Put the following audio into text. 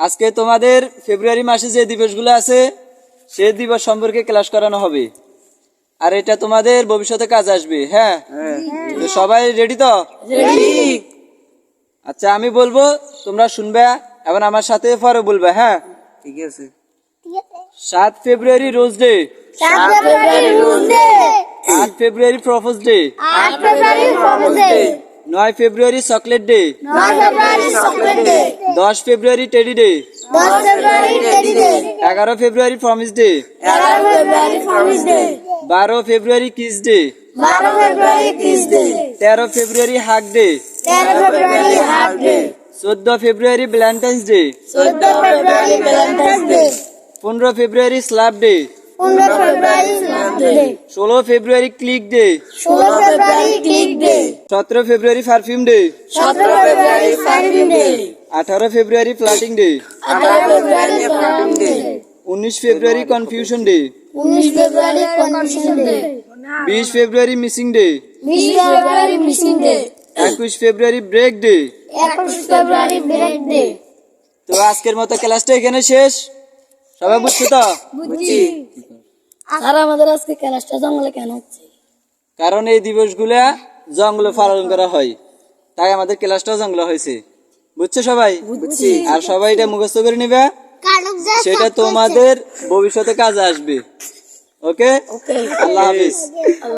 আজকে তোমাদের ফেব্রুয়ারি মাসে যে দিবসগুলো আছে সেই দিবস সম্পর্কে ক্লাস করানো হবে। আর এটা তোমাদের ভবিষ্যতে কাজ আসবে হ্যাঁ? তো সবাই রেডি তো? আচ্ছা আমি বলব তোমরা শুনবে এবং আমার সাথে পরে বলবে হ্যাঁ? ঠিক আছে। সাত ফেব্রুয়ারি রোজ ডে সাত ফেব্রুয়ারি রুল ডে আট ফেব্রুয়ারি প্রপোজ ডে আট ফেব্রুয়ারি প্রপোজ ডে নয় ফেব্রুয়ারি চকলেট ডে। দশ ফেব্রুয়ারি টেডি ডে। এগারো ফেব্রুয়ারি প্রমিস ডে। বারো ফেব্রুয়ারি কিস ডে। তেরো ফেব্রুয়ারি হাক ডে। চোদ্দ ফেব্রুয়ারি ভ্যালেন্টাইন্স ডে। পনেরো ফেব্রুয়ারি স্ল্যাব ডে। ষোলো ফেব্রুয়ারি ক্লিক ডে। ষোলো ফেব্রুয়ারি ক্লিক ডে সতেরো ফেব্রুয়ারি পারফিউম ডে সতেরো ফেব্রুয়ারি ফ্যামিলি ডে আঠারো ফেব্রুয়ারি প্লাটিং ডে আঠারো ফেব্রুয়ারি ডে উনিশ ফেব্রুয়ারি কনফিউশন ডে উনিশ ফেব্রুয়ারি কনফিউশন ডে বিশ ফেব্রুয়ারি মিসিং ডে বিশ ফেব্রুয়ারি মিসিং ডে একুশ ফেব্রুয়ারি ব্রেক ডে একুশ ফেব্রুয়ারি ব্রেক ডে তো আজকের মতো ক্লাসটা এখানে শেষ। সবাই বুঝছ তো? বুঝছি। আর আমাদের আজকে ক্লাসটা জঙ্গলে কেন হচ্ছে? কারণ এই দিবসগুলা জঙ্গলে পালন করা হয়। তাই আমাদের ক্লাসটাও জঙ্গলে হয়েছে। বুঝছ সবাই? আর সবাই এটা মুখস্থ করে নিবে। সেটা তোমাদের ভবিষ্যতে কাজে আসবে। ওকে? ওকে। আল্লাহ হাফিজ।